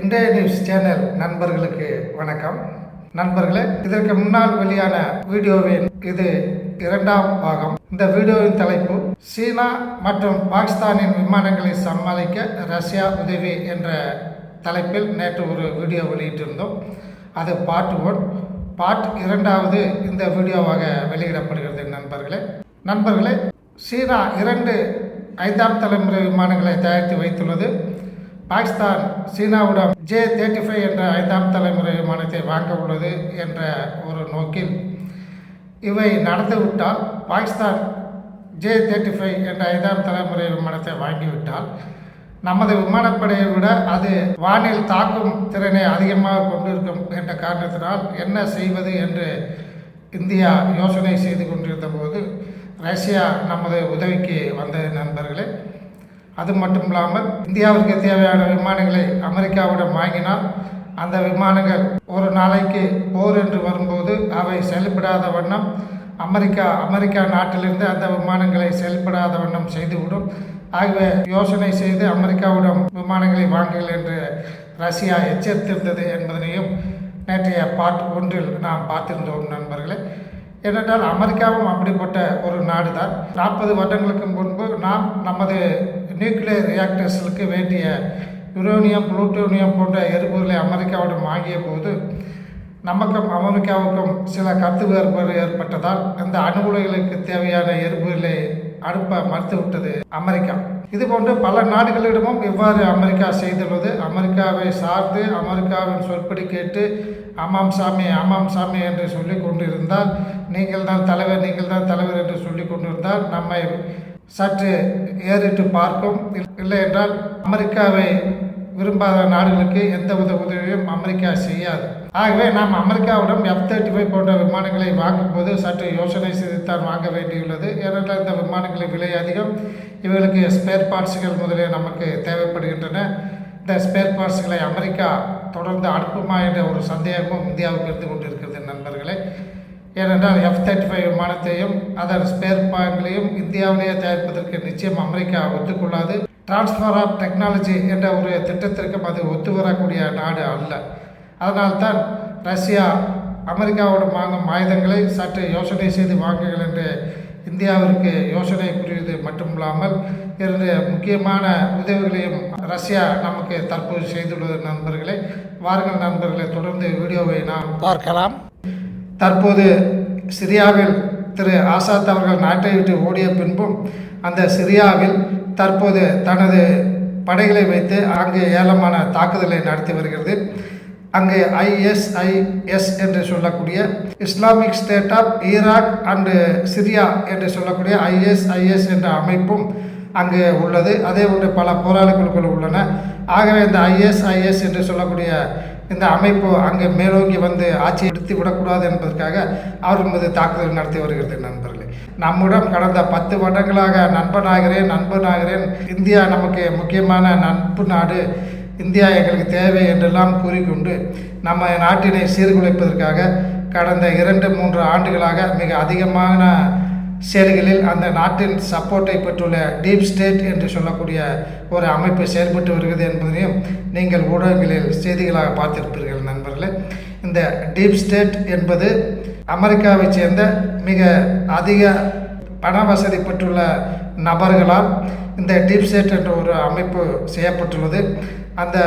இன்றைய news channel நண்பர்களுக்கு வணக்கம். நண்பர்களே இதற்கு முன்னால் வெளியான வீடியோவின் இது இரண்டாம் பாகம். இந்த வீடியோவின் தலைப்பு சீனா மற்றும் பாகிஸ்தானின் விமானங்களை சமாளிக்க ரஷ்யா உதவி என்ற தலைப்பில் நேற்று ஒரு வீடியோ வெளியிட்டிருந்தோம். அது பார்ட் ஒன். பார்ட் இரண்டாவது இந்த வீடியோவாக வெளியிடப்படுகிறது நண்பர்களே. நண்பர்களே சீனா இரண்டு ஐந்தாம் தலைமுறை விமானங்களை தயாரித்து வைத்துள்ளது. பாகிஸ்தான் சீனாவிடம் ஜே தேர்ட்டி ஃபைவ் என்ற ஐந்தாம் தலைமுறை விமானத்தை வாங்க உள்ளது என்ற ஒரு நோக்கில் இவை நடந்துவிட்டால் பாகிஸ்தான் ஜே தேர்ட்டி ஃபைவ் என்ற ஐந்தாம் தலைமுறை விமானத்தை வாங்கிவிட்டால் நமது விமானப்படையை விட அது வானில் தாக்கும் திறனை அதிகமாக கொண்டிருக்கும் என்ற காரணத்தினால் என்ன செய்வது என்று இந்தியா யோசனை செய்து கொண்டிருந்த போது ரஷ்யா நமது உதவிக்கு வந்த நண்பர்களே. அது மட்டும் இல்லாமல் இந்தியாவிற்கு தேவையான விமானங்களை அமெரிக்காவிடம் வாங்கினால் அந்த விமானங்கள் ஒரு நாளைக்கு போர் என்று வரும்போது அவை செயல்படாத வண்ணம் அமெரிக்கா அமெரிக்கா நாட்டிலிருந்து அந்த விமானங்களை செயல்படாத வண்ணம் செய்துவிடும். ஆகவே யோசனை செய்து அமெரிக்காவிடம் விமானங்களை வாங்குங்கள் என்று ரஷ்யா எச்சரித்திருந்தது என்பதனையும் நேற்றைய பாட் ஒன்றில் நாம் பார்த்திருந்தோம் நண்பர்களே. ஏனென்றால் அமெரிக்காவும் அப்படிப்பட்ட ஒரு நாடு தான் நாற்பது வருடங்களுக்கு முன்பு நாம் நமது நியூக்ளியர் ரியாக்டர்ஸுக்கு வேண்டிய யுரேனியம் புளூட்டோனியம் போன்ற எரிபொருளை அமெரிக்காவிடம் வாங்கிய போது நமக்கும் அமெரிக்காவுக்கும் சில கருத்து வேறுபாடு ஏற்பட்டதால் அந்த அணு உலைகளுக்கு தேவையான எரிபொருளை அனுப்ப மறுத்துவிட்டது அமெரிக்கா. இதுபோன்று பல நாடுகளிடமும் இவ்வாறு அமெரிக்கா செய்துள்ளது? அமெரிக்காவை சார்ந்து அமெரிக்காவின் சொற்படி கேட்டு ஆமாம் சாமி ஆமாம் சாமி என்று சொல்லி கொண்டிருந்தால் நீங்கள் தான் தலைவர் நீங்கள் தான் தலைவர் என்று சொல்லி கொண்டிருந்தால் நம்மை சற்று ஏறிட்டு பார்க்கும். இல்லை என்றால் அமெரிக்காவை விரும்பாத நாடுகளுக்கு எந்த வித உதவியும் அமெரிக்கா செய்யாது. ஆகவே நாம் அமெரிக்காவிடம் எஃப் தேர்ட்டி ஃபைவ் போன்ற விமானங்களை வாங்கும்போது சற்று யோசனை செய்துத்தான் வாங்க வேண்டியுள்ளது. ஏனென்றால் இந்த விமானங்களின் விலை அதிகம். இவர்களுக்கு ஸ்பேர் பார்ட்ஸுகள் முதலிய நமக்கு தேவைப்படுகின்றன. இந்த ஸ்பேர் பார்ட்ஸ்களை அமெரிக்கா தொடர்ந்து அனுப்புமா என்ற ஒரு சந்தேகமும் இந்தியாவுக்கு இருந்து கொண்டிருக்கிறது நண்பர்களே. ஏனென்றால் எஃப் தேர்ட்டி ஃபைவ் விமானத்தையும் அதன் ஸ்பேர் பாகங்களையும் இந்தியாவிலேயே தயாரிப்பதற்கு நிச்சயம் அமெரிக்கா ஒத்துக்கொள்ளாது. டிரான்ஸ்ஃபர் ஆஃப் டெக்னாலஜி என்ற ஒரு திட்டத்திற்கும் அது ஒத்து வரக்கூடிய நாடு அல்ல. அதனால்தான் ரஷ்யா அமெரிக்காவோடு வாங்கும் ஆயுதங்களை சற்று யோசனை செய்து வாங்குங்கள் என்று இந்தியாவிற்கு யோசனை புரிவது மட்டுமில்லாமல் இருந்து முக்கியமான உதவிகளையும் ரஷ்யா நமக்கு தற்போது செய்துள்ளது நண்பர்களே. வாருங்கள் நண்பர்களை தொடர்ந்து வீடியோவை நாம் பார்க்கலாம். தற்போது சிரியாவில் திரு ஆசாத் அவர்கள் நாட்டை விட்டு ஓடிய பின்பும் அந்த சிரியாவில் தற்போது தனது படைகளை வைத்து அங்கு ஏலமான தாக்குதலை நடத்தி வருகிறது. அங்கு ஐஎஸ்ஐஎஸ் என்று சொல்லக்கூடிய Islamic State of Iraq and Syria என்று சொல்லக்கூடிய ஐஎஸ்ஐஎஸ் என்ற அமைப்பும் அங்கு உள்ளது. அதே போன்று பல போராளிகளுக்குள் உள்ளன. ஆகவே இந்த ஐஎஸ்ஐஎஸ் என்று சொல்லக்கூடிய இந்த அமைப்பு அங்கு மேலோங்கி வந்து ஆட்சி எடுத்து விடக்கூடாது என்பதற்காக அவர் மீது தாக்குதல் நடத்தி வருகிறது நண்பர்களே. நம்முடன் கடந்த பத்து வருடங்களாக நண்பனாகிறேன் நண்பனாகிறேன் இந்தியா நமக்கு முக்கியமான நட்பு நாடு. இந்தியா எங்களுக்கு தேவை என்றெல்லாம் கூறிக்கொண்டு நம்ம நாட்டினை சீர்குலைப்பதற்காக கடந்த இரண்டு மூன்று ஆண்டுகளாக மிக அதிகமான செயல்களில் அந்த நாட்டின் சப்போர்ட்டை பெற்றுள்ள டீப் ஸ்டேட் என்று சொல்லக்கூடிய ஒரு அமைப்பு செயல்பட்டு வருகிறது என்பதையும் நீங்கள் ஊடகங்களில் செய்திகளாக பார்த்திருப்பீர்கள் நண்பர்களே. இந்த டீப் ஸ்டேட் என்பது அமெரிக்காவைச் சேர்ந்த மிக அதிக பண வசதி பெற்றுள்ள நபர்களால் இந்த டீப் ஸ்டேட் என்ற ஒரு அமைப்பு செய்யப்பட்டுள்ளது. அந்த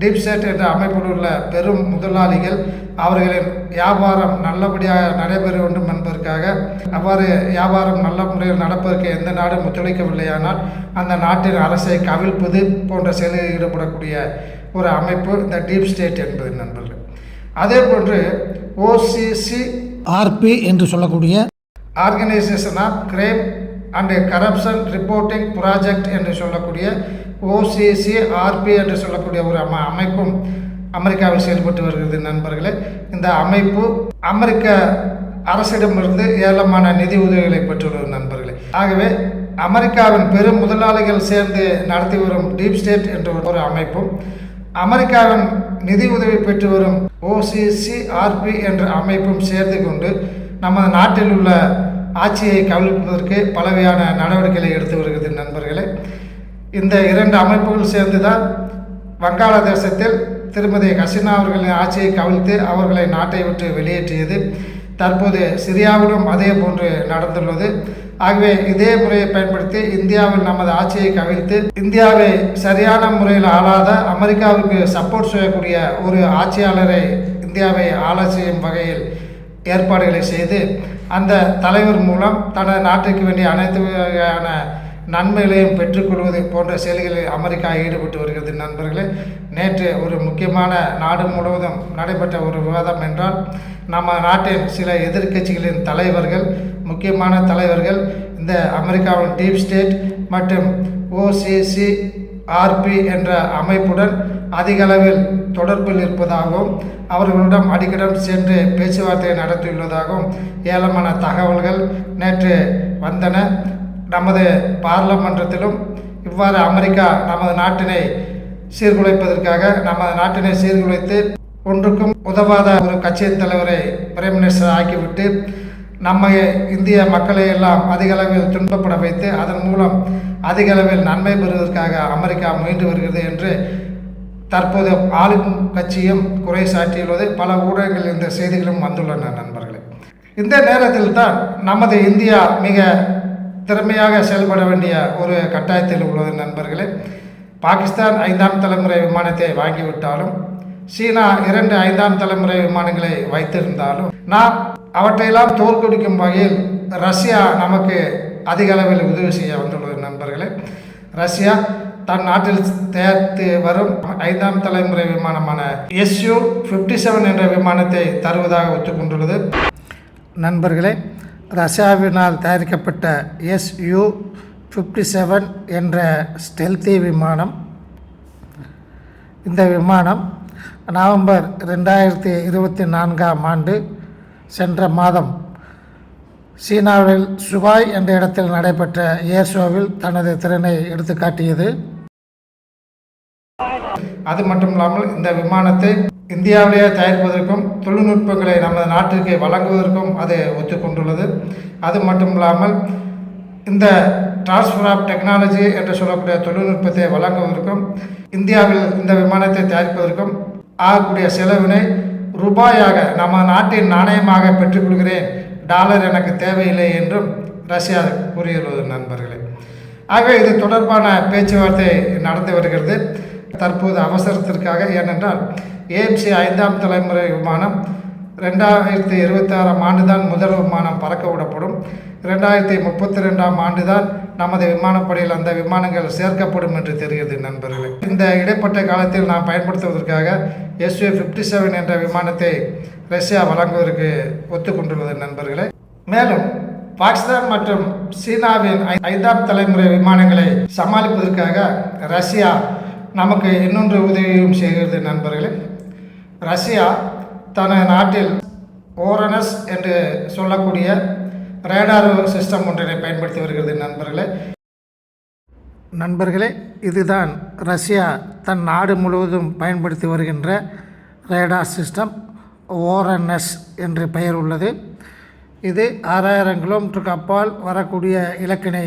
டீப் ஸ்டேட் என்ற அமைப்பில் உள்ள பெரும் முதலாளிகள் அவர்களின் வியாபாரம் நல்லபடியாக நடைபெற வேண்டும் என்பதற்காக அவ்வாறு வியாபாரம் நல்ல முறையில் நடப்பதற்கு எந்த நாடும் ஒத்துழைக்கவில்லையானால் அந்த நாட்டின் அரசை கவிழ்ப்பது போன்ற செயலில் ஈடுபடக்கூடிய ஒரு அமைப்பு இந்த டீப் ஸ்டேட் என்பது நண்பர்கள். அதே போன்று ஓசிசி ஆர்பி என்று சொல்லக்கூடிய organisation of crime and corruption reporting project என்று சொல்லக்கூடிய ஓசிசிஆர்பி என்று சொல்லக்கூடிய ஒரு அம அமைப்பும் அமெரிக்காவில் செயல்பட்டு வருகிறது நண்பர்களே. இந்த அமைப்பு அமெரிக்க அரசிடமிருந்து ஏலமான நிதி உதவிகளை பெற்றுள்ளது நண்பர்களே. ஆகவே அமெரிக்காவின் பெரும் முதலாளிகள் சேர்ந்து நடத்தி வரும் டீப் ஸ்டேட் என்ற ஒரு அமைப்பும் அமெரிக்காவின் நிதி உதவி பெற்று வரும் ஓசிசிஆர்பி என்ற அமைப்பும் சேர்ந்து கொண்டு நமது நாட்டில் உள்ள ஆட்சியை கவிழ்ப்பதற்கு பலவையான நடவடிக்கைகளை எடுத்து வருகிறது நண்பர்களே. இந்த இரண்டு அமைப்புகள் சேர்ந்து தான் வங்காளதேசத்தில் திருமதி ஹசினா அவர்களின் ஆட்சியை கவிழ்த்து அவர்களை நாட்டை விட்டு வெளியேற்றியது. தற்போது சிரியாவிலும் அதே போன்று நடந்துள்ளது. ஆகவே இதே முறையை பயன்படுத்தி இந்தியாவில் நமது ஆட்சியை கவிழ்த்து இந்தியாவை சரியான முறையில் ஆளாத அமெரிக்காவுக்கு சப்போர்ட் செய்யக்கூடிய ஒரு ஆட்சியாளரை இந்தியாவை ஆள செய்யும் வகையில் ஏற்பாடுகளை செய்து அந்த தலைவர் மூலம் தனது நாட்டுக்கு வேண்டிய அனைத்து வகையான நன்மைகளையும் பெற்றுக்கொள்வது போன்ற செயல்களில் அமெரிக்கா ஈடுபட்டு வருகிறது நண்பர்களே. நேற்று ஒரு முக்கியமான நாடு முழுவதும் நடைபெற்ற ஒரு விவாதம் என்றால் நம்ம நாட்டின் சில எதிர்க்கட்சிகளின் தலைவர்கள் முக்கியமான தலைவர்கள் இந்த அமெரிக்காவின் டீப் ஸ்டேட் மற்றும் ஓசிசி ஆர்பி என்ற அமைப்புடன் அதிகளவில் தொடர்பில் இருப்பதாகவும் அவர்களிடம் அடிக்கடம் சென்று பேச்சுவார்த்தை நடத்தியுள்ளதாகவும் ஏலமான தகவல்கள் நேற்று வந்தன. நமது பாராளுமன்றத்திலும் இவ்வாறு அமெரிக்கா நமது நாட்டினை சீர்குலைப்பதற்காக நமது நாட்டினை சீர்குலைத்து ஒன்றுக்கும் உதவாத ஒரு கட்சியின் தலைவரை பிரைம் மினிஸ்டர் ஆக்கிவிட்டு நம்ம இந்திய மக்களை எல்லாம் அதிக அளவில் துன்பப்பட வைத்து அதன் மூலம் அதிக அளவில் நன்மை பெறுவதற்காக அமெரிக்கா முயன்று வருகிறது என்று தற்போது ஆளும் கட்சியும் குறை சாட்டியுள்ளது பல ஊடகங்கள் இந்த செய்திகளும் வந்துள்ளன நண்பர்களே. இந்த நேரத்தில் தான் நமது இந்தியா மிக திறமையாக செயல்பட வேண்டிய ஒரு கட்டாயத்தில் உள்ளது நண்பர்களே. பாகிஸ்தான் ஐந்தாம் தலைமுறை விமானத்தை வாங்கிவிட்டாலும் சீனா இரண்டு ஐந்தாம் தலைமுறை விமானங்களை வைத்திருந்தாலும் நாம் அவற்றையெல்லாம் தோற்கடிக்கும் வகையில் ரஷ்யா நமக்கு அதிக அளவில் உதவி செய்ய வந்துள்ளது நண்பர்களே. ரஷ்யா தன் நாட்டில் தயாரித்து வரும் ஐந்தாம் தலைமுறை விமானமான எஸ்யூ ஃபிஃப்டி செவன் என்ற விமானத்தை தருவதாக ஒத்துக்கொண்டுள்ளது. நண்பர்களே ரஷ்யாவினால் தயாரிக்கப்பட்ட எஸ்யூ ஃபிஃப்டி செவன் என்ற ஸ்டெல்தி விமானம் இந்த விமானம் நவம்பர் ரெண்டாயிரத்தி இருபத்தி நான்காம் ஆண்டு சென்ற மாதம் சீனாவில் சுபாய் என்ற இடத்தில் நடைபெற்ற ஏர் ஷோவில் தனது திறனை எடுத்துக்காட்டியது. அது மட்டும் இல்லாமல் இந்த விமானத்தை இந்தியாவிலேயே தயாரிப்பதற்கும் தொழில்நுட்பங்களை நமது நாட்டிற்கு வழங்குவதற்கும் அது ஒத்துக்கொண்டுள்ளது. அது மட்டும் இல்லாமல் இந்த டிரான்ஸ்ஃபர் ஆஃப் டெக்னாலஜி என்று சொல்லக்கூடிய தொழில்நுட்பத்தை வழங்குவதற்கும் இந்தியாவில் இந்த விமானத்தை தயாரிப்பதற்கும் ஆகக்கூடிய செலவினை ரூபாயாக நம்ம நாட்டின் நாணயமாக பெற்றுக்கொள்கிறேன் டாலர் எனக்கு தேவையில்லை என்றும் ரஷ்யா கூறியுள்ளது நண்பர்களே. ஆகவே இது தொடர்பான பேச்சுவார்த்தை நடந்து வருகிறது. தற்போது அவசரத்திற்காக ஏனென்றால் ஏஎம்சி ஐந்தாம் தலைமுறை விமானம் ரெண்டாயிரத்தி இருபத்தி ஆறாம் ஆண்டு தான் முதல் விமானம் பறக்க விடப்படும். ரெண்டாயிரத்தி முப்பத்தி ரெண்டாம் ஆண்டு தான் நமது விமானப்படையில் அந்த விமானங்கள் சேர்க்கப்படும் என்று தெரிகிறது நண்பர்களே. இந்த இடைப்பட்ட காலத்தில் நாம் பயன்படுத்துவதற்காக எஸ்யூ ஃபிஃப்டி செவன் என்ற விமானத்தை ரஷ்யா வழங்குவதற்கு ஒத்துக்கொண்டுள்ளது நண்பர்களே. மேலும் பாகிஸ்தான் மற்றும் சீனாவின் ஐந்தாம் தலைமுறை விமானங்களை சமாளிப்பதற்காக ரஷ்யா நமக்கு இன்னொன்று உதவியும் செய்கிறது நண்பர்களே. ரஷ்யா தனது நாட்டில் ஓரனஸ் என்று சொல்லக்கூடிய ரேடார் சிஸ்டம் ஒன்றினை பயன்படுத்தி வருகிறது நண்பர்களே. நண்பர்களே இதுதான் ரஷ்யா தன் நாடு முழுவதும் பயன்படுத்தி வருகின்ற ரேடார் சிஸ்டம் ஓரன்எஸ் என்று பெயர் உள்ளது. இது ஆறாயிரம் கிலோமீட்டருக்கு அப்பால் வரக்கூடிய இலக்கினை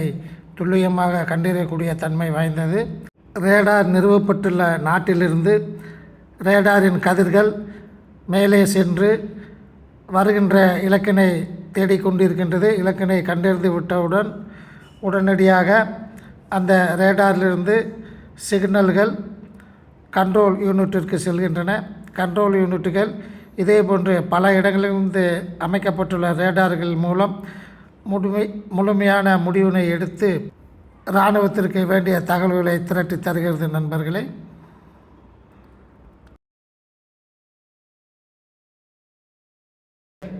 துல்லியமாக கண்டறியக்கூடிய தன்மை வாய்ந்தது. ரேடார் நிறுவப்பட்டுள்ள நாட்டிலிருந்து ரேடாரின் கதிர்கள் மேலே சென்று வருகின்ற இலக்கினை தேடிக்கொண்டிருக்கின்றது இலக்கினை கண்டறிந்து விட்டவுடன் உடனடியாக அந்த ரேடாரிலிருந்து சிக்னல்கள் கண்ட்ரோல் யூனிட்டிற்கு செல்கின்றன. கண்ட்ரோல் யூனிட்டுகள் இதே போன்று பல இடங்களிலிருந்து அமைக்கப்பட்டுள்ள ரேடார்கள் மூலம் முழுமை முழுமையான முடிவினை எடுத்து இராணுவத்திற்கு வேண்டிய தகவல்களை திரட்டி தருகிறது நண்பர்களே.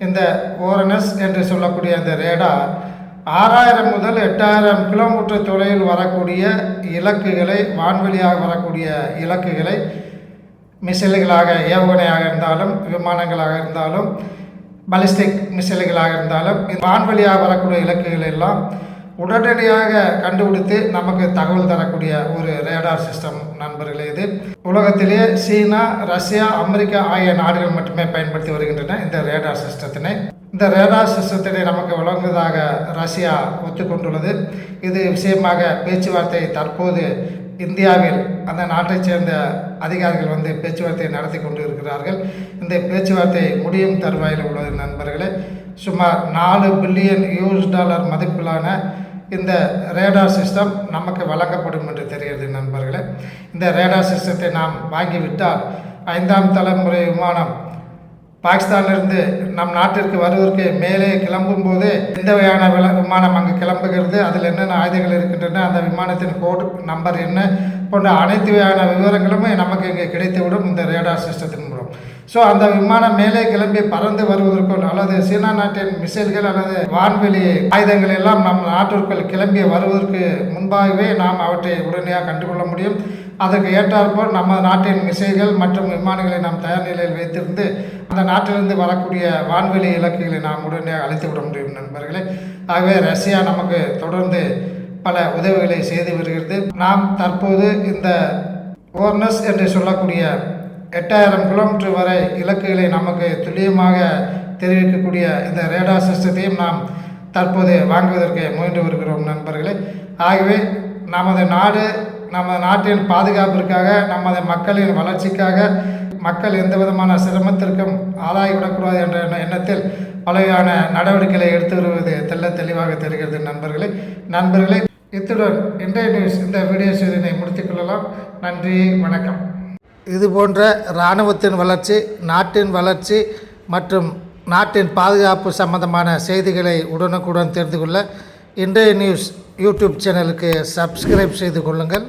இந்த ஓரனஸ் என்று சொல்லக்கூடிய அந்த ரேடார் ஆறாயிரம் முதல் எட்டாயிரம் கிலோமீட்டர் தொலைவில் வரக்கூடிய இலக்குகளை வான்வெளியாக வரக்கூடிய இலக்குகளை மிசைல்களாக ஏவுகணையாக இருந்தாலும் விமானங்களாக இருந்தாலும் பலிஸ்டிக் மிசைல்களாக இருந்தாலும் வான்வெளியாக வரக்கூடிய இலக்குகள் எல்லாம் உடனடியாக கண்டுபிடித்து நமக்கு தகவல் தரக்கூடிய ஒரு ரேடார் சிஸ்டம் நண்பர்களே இது. உலகத்திலேயே சீனா ரஷ்யா அமெரிக்கா ஆகிய நாடுகள் மட்டுமே பயன்படுத்தி வருகின்றன இந்த ரேடார் சிஸ்டத்தினை இந்த ரேடார் சிஸ்டத்தினை நமக்கு வழங்குவதாக ரஷ்யா ஒத்துக்கொண்டுள்ளது. இது விஷயமாக பேச்சுவார்த்தை தற்போது இந்தியாவில் அந்த நாட்டைச் சேர்ந்த அதிகாரிகள் வந்து பேச்சுவார்த்தை நடத்தி கொண்டு இருக்கிறார்கள் இந்த பேச்சுவார்த்தை முடியும் தருவாயில் உள்ளது நண்பர்களே. சுமார் நாலு பில்லியன் யூஎஸ் டாலர் மதிப்பிலான இந்த ரேடார் சிஸ்டம் நமக்கு வழங்கப்படும் என்று தெரிகிறது நண்பர்களே. இந்த ரேடார் சிஸ்டத்தை நாம் வாங்கிவிட்டால் ஐந்தாம் தலைமுறை விமானம் பாகிஸ்தானிலிருந்து நம் நாட்டிற்கு வருவதற்கு மேலே கிளம்பும் போது எந்த வகையான விமானம் அங்கு கிளம்புகிறது. அதில் என்னென்ன ஆயுதங்கள் இருக்கின்றன அந்த விமானத்தின் கோடு நம்பர் என்ன போன்ற அனைத்து வகையான விவரங்களுமே நமக்கு இங்கே கிடைத்துவிடும் இந்த ரேடார் சிஸ்டத்தின் மூலம். ஸோ அந்த விமானம் மேலே கிளம்பி பறந்து வருவதற்குள் அல்லது சீனா நாட்டின் மிசைல்கள் அல்லது வான்வெளி ஆயுதங்கள் எல்லாம் நம் நாட்டிற்குள் கிளம்பி வருவதற்கு முன்பாகவே நாம் அவற்றை உடனடியாக கண்டுகொள்ள முடியும். அதற்கு ஏற்றாற்போல் நம்ம நாட்டின் மிசைல்கள் மற்றும் விமானங்களை நாம் தயார் நிலையில் வைத்திருந்து அந்த நாட்டிலிருந்து வரக்கூடிய வான்வெளி இலக்குகளை நாம் உடனடியாக அழைத்து விட முடியும் நண்பர்களே. ஆகவே ரஷ்யா நமக்கு தொடர்ந்து பல உதவிகளை செய்து வருகிறது. நாம் தற்போது இந்த ஓர்னஸ் என்று சொல்லக்கூடிய எட்டாயிரம் கிலோமீட்டர் வரை இலக்குகளை நமக்கு துல்லியமாக தெரிவிக்கக்கூடிய இந்த ரேடார் சிஸ்டத்தையும் நாம் தற்போது வாங்குவதற்கு முயன்று வருகிறோம் நண்பர்களே. ஆகவே நமது நாடு நமது நாட்டின் பாதுகாப்பிற்காக நமது மக்களின் வளர்ச்சிக்காக மக்கள் எந்த விதமான சிரமத்திற்கும் ஆளாகிவிடக்கூடாது என்ற எண்ணத்தில் பலவையான நடவடிக்கைகளை எடுத்து வருவது தெல்ல தெளிவாக தெரிகிறது நண்பர்களே. நண்பர்களே இத்துடன் இன்றைய நியூஸ் இந்த வீடியோ செய்தினை முடித்துக் கொள்ளலாம். நன்றி வணக்கம். இது போன்ற இராணுவத்தின் வளர்ச்சி நாட்டின் வளர்ச்சி மற்றும் நாட்டின் பாதுகாப்பு சம்பந்தமான செய்திகளை உடனுக்குடன் தெரிந்து கொள்ள இன்றைய நியூஸ் யூடியூப் சேனலுக்கு சப்ஸ்கிரைப் செய்து கொள்ளுங்கள்.